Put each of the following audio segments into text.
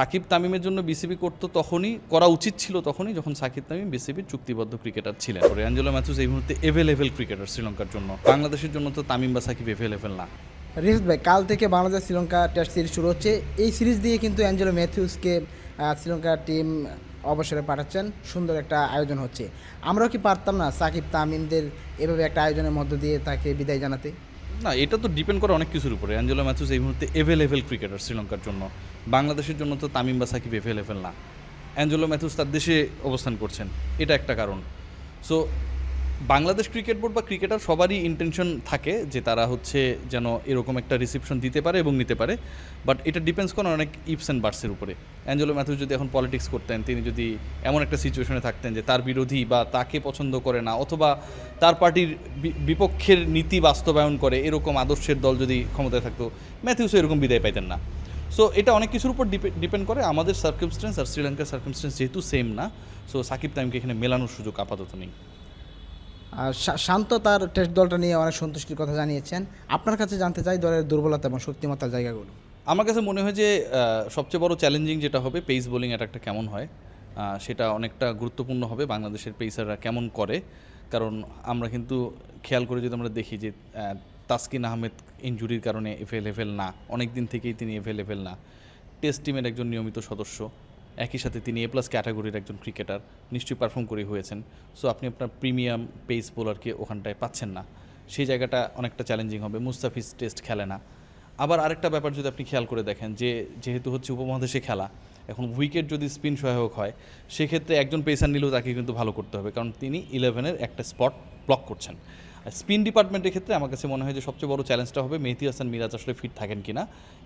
সাকিব তামিমের জন্য বিসিবি করতো তখনই করা উচিত ছিল তখনই যখন সাকিব তামিম বিসিবির চুক্তিবদ্ধ ক্রিকেটার ছিলেন। পরে অ্যাঞ্জেলো ম্যাথুস এই মুহূর্তে এভেলেবেল ক্রিকেটার শ্রীলঙ্কার জন্য। বাংলাদেশের জন্য তো তামিম বা সাকিব এভেলেবেল না। রিহাদ ভাই কাল থেকে বাংলাদেশ শ্রীলঙ্কা টেস্ট সিরিজ শুরু হচ্ছে। এই সিরিজ দিয়ে কিন্তু অ্যাঞ্জেলো ম্যাথিউসকে শ্রীলঙ্কার টিম অবসরে পাঠাচ্ছেন। সুন্দর একটা আয়োজন হচ্ছে। আমরাও কি পারতাম না সাকিব তামিমদের এভাবে একটা আয়োজনের মধ্য দিয়ে তাকে বিদায় জানাতে? না এটা তো ডিপেন্ড করে অনেক কিছুর উপরে। অ্যাঞ্জেলো ম্যাথুস এই মুহূর্তে এভেলেবেল ক্রিকেটার শ্রীলঙ্কার জন্য। বাংলাদেশের জন্য তো তামিম বা সাকিব এভেলেবেল না। অ্যাঞ্জেলো ম্যাথুস তার দেশে অবস্থান করছেন। এটা একটা কারণ। সো বাংলাদেশ ক্রিকেট বোর্ড বা ক্রিকেটার সবারই ইন্টেনশন থাকে যে তারা হচ্ছে যেন এরকম একটা রিসিপশন দিতে পারে এবং নিতে পারে। বাট এটা ডিপেন্ডস করে অনেক ইপস অ্যান্ড বার্সের উপরে। অ্যাঞ্জেলো ম্যাথুস যদি এখন পলিটিক্স করতেন, তিনি যদি এমন একটা সিচুয়েশনে থাকতেন যে তার বিরোধী বা তাকে পছন্দ করে না, অথবা তার পার্টির বিপক্ষের নীতি বাস্তবায়ন করে এরকম আদর্শের দল যদি ক্ষমতায় থাকতো, ম্যাথিউসও এরকম বিদায় পাইতেন না। সো এটা অনেক কিছুর উপর ডিপেন্ড করে। আমাদের সার্কিমস্টেন্স আর শ্রীলঙ্কার সার্কিমস্টেন্স যেহেতু সেম না সো সাকিব তাইমকে এখানে মেলানোর সুযোগ আপাতত নেই। আর শান্ত তার টেস্ট দলটা নিয়ে অনেক সন্তুষ্টির কথা জানিয়েছেন। আপনার কাছে জানতে চাই দলের দুর্বলতা এবং শক্তিমত্তার জায়গাগুলো। আমার কাছে মনে হয় যে সবচেয়ে বড় চ্যালেঞ্জিং যেটা হবে পেস বোলিং অ্যাটাকটা কেমন হয় সেটা অনেকটা গুরুত্বপূর্ণ হবে বাংলাদেশের পেসাররা কেমন করে। কারণ আমরা কিন্তু খেয়াল করে যদি আমরা দেখি যে তাসকিন আহমেদ ইনজুরির কারণে এভেলেবেল না অনেক দিন থেকেই তিনি এভেলেবেল না। টেস্ট টিমের একজন নিয়মিত সদস্য, একই সাথে তিনি এ প্লাস ক্যাটাগরির একজন ক্রিকেটার নিশ্চয়ই পারফর্ম করে হয়েছেন। সো আপনি আপনার প্রিমিয়াম পেস বোলারকে ওখানটায় পাচ্ছেন না। সেই জায়গাটা অনেকটা চ্যালেঞ্জিং হবে। মুস্তাফিজ টেস্ট খেলে না। আবার আরেকটা ব্যাপার যদি আপনি খেয়াল করে দেখেন যে, যেহেতু হচ্ছে উপমহাদেশে খেলা, এখন উইকেট যদি স্পিন সহায়ক হয়, সেক্ষেত্রে একজন পেসার নিলেও তাকে কিন্তু ভালো করতে হবে। কারণ তিনি ইলেভেনের একটা স্পট ব্লক করছেন। স্পিন ডিপার্টমেন্টের ক্ষেত্রে আমার কাছে মনে হয় যে সবচেয়ে বড় চ্যালেঞ্জটা হবে মেহদি হাসান মিরাজ আসলে ফিট থাকেন কি না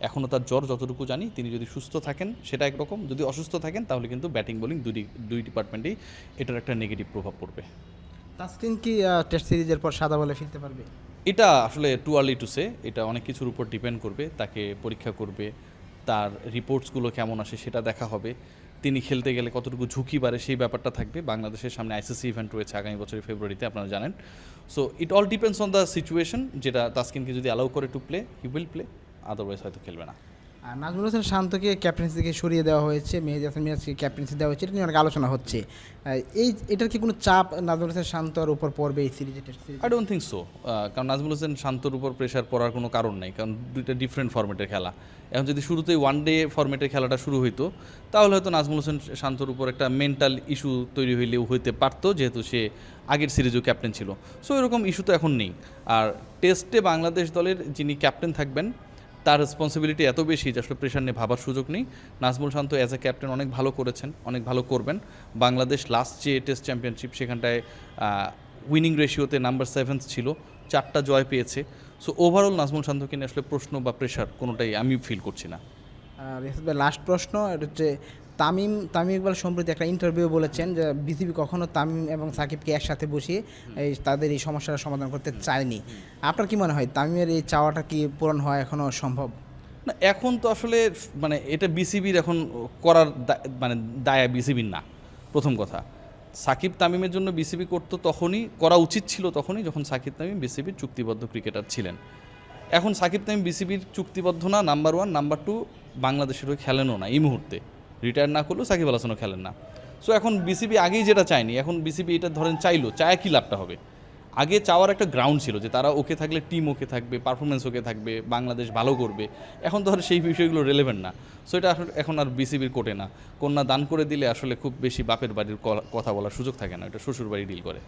এখনও তার জ্বর যতটুকু জানি তিনি যদি সুস্থ থাকেন সেটা একরকম। যদি অসুস্থ থাকেন তাহলে কিন্তু ব্যাটিং বোলিং দুই দুই ডিপার্টমেন্টেই এটার একটা নেগেটিভ প্রভাব পড়বে। তাসকিন কি টেস্ট সিরিজের পর সাদা বলে ফিরতে পারবে? এটা আসলে টু আর্লি টু সে এটা অনেক কিছুর উপর ডিপেন্ড করবে তাকে পরীক্ষা করবে তার রিপোর্টসগুলো কেমন আসে সেটা দেখা হবে। তিনি খেলতে গেলে কতটুকু ঝুঁকি বাড়ে সেই ব্যাপারটা থাকবে। বাংলাদেশের সামনে আইসিসি ইভেন্ট রয়েছে আগামী বছরের ফেব্রুয়ারিতে আপনারা জানেন। So it all depends on the situation যেটা তাসকিনকে যদি অ্যালাউ করে to play he will play otherwise হয়তো খেলবে না। আর নাজমুল হোসেন শান্তকে ক্যাপ্টেন্সি থেকে সরিয়ে দেওয়া হয়েছে, মেহেদি হাসান মিরাজকে ক্যাপ্টেন্সি দেওয়া হয়েছে, এটা নিয়ে অনেক আলোচনা হচ্ছে। এই এটার কি কোনো চাপ নাজমুল হোসেন শান্তর উপর পড়বে এই series I don't think so কারণ নাজমুল হোসেন শান্তর উপর প্রেশার পড়ার কোনো কারণ নেই, কারণ দুইটা ডিফারেন্ট ফর্মেটের খেলা। এখন যদি শুরুতেই ওয়ান ডে ফর্মেটের খেলাটা শুরু হইতো, তাহলে হয়তো নাজমুল হোসেন শান্তর উপর একটা মেন্টাল ইস্যু তৈরি হইলেও হইতে পারতো, যেহেতু সে আগের সিরিজও ক্যাপ্টেন ছিল। সো এরকম ইস্যু তো এখন নেই। আর টেস্টে বাংলাদেশ দলের যিনি ক্যাপ্টেন থাকবেন তার রেসপন্সিবিলিটি এত বেশি যে আসলে প্রেশার নিয়ে ভাবার সুযোগ নেই। Nazmul Shanto as a captain অনেক ভালো করেছেন, অনেক ভালো করবেন। বাংলাদেশ লাস্ট যে টেস্ট চ্যাম্পিয়নশিপ সেখানটায় উইনিং রেশিওতে নাম্বার সেভেন্থ ছিল, চারটা জয় পেয়েছে। সো ওভারঅল নাজমুল শান্তকে নিয়ে আসলে প্রশ্ন বা প্রেশার কোনোটাই আমি ফিল করছি না। আর লাস্ট প্রশ্ন এটা হচ্ছে তামিম তামিম ইকবাল সম্প্রতি একটা ইন্টারভিউ বলেছেন যে বিসিবি কখনো তামিম এবং সাকিবকে একসাথে বসিয়ে এই তাদের এই সমস্যার সমাধান করতে চায়নি। আপনার কি মনে হয় তামিমের এই চাওয়াটা কি পূরণ হওয়া এখনও সম্ভব? না এখন তো আসলে মানে এটা বিসিবির এখন করার মানে দায়া বিসিবির না প্রথম কথা। সাকিব তামিমের জন্য বিসিবি করতো তখনই করা উচিত ছিল তখনই যখন সাকিব তামিম বিসিবির চুক্তিবদ্ধ ক্রিকেটার ছিলেন। এখন সাকিব তামিম বিসিবির চুক্তিবদ্ধ না নাম্বার ওয়ান নাম্বার টু বাংলাদেশের হয়ে খেলেনও না এই মুহূর্তে। রিটায়ার না করলেও সাকিব আল হাসানও খেলেন না। সো এখন বিসিবি আগেই যেটা চায়নি, এখন বিসিবি এটা ধরেন চাইলো, চায় কি লাভটা হবে? আগে চাওয়ার একটা গ্রাউন্ড ছিল যে তারা ওকে থাকলে টিম ওকে থাকবে পারফরমেন্স ওকে থাকবে, বাংলাদেশ ভালো করবে। এখন তো সেই বিষয়গুলো রেলেভেন্ট না। সো এটা আসলে এখন আর বিসিবির কোটে না। কন্যা দান করে দিলে আসলে খুব বেশি বাপের বাড়ির কথা বলার সুযোগ থাকে না। এটা শ্বশুর বাড়ি ডিল করে।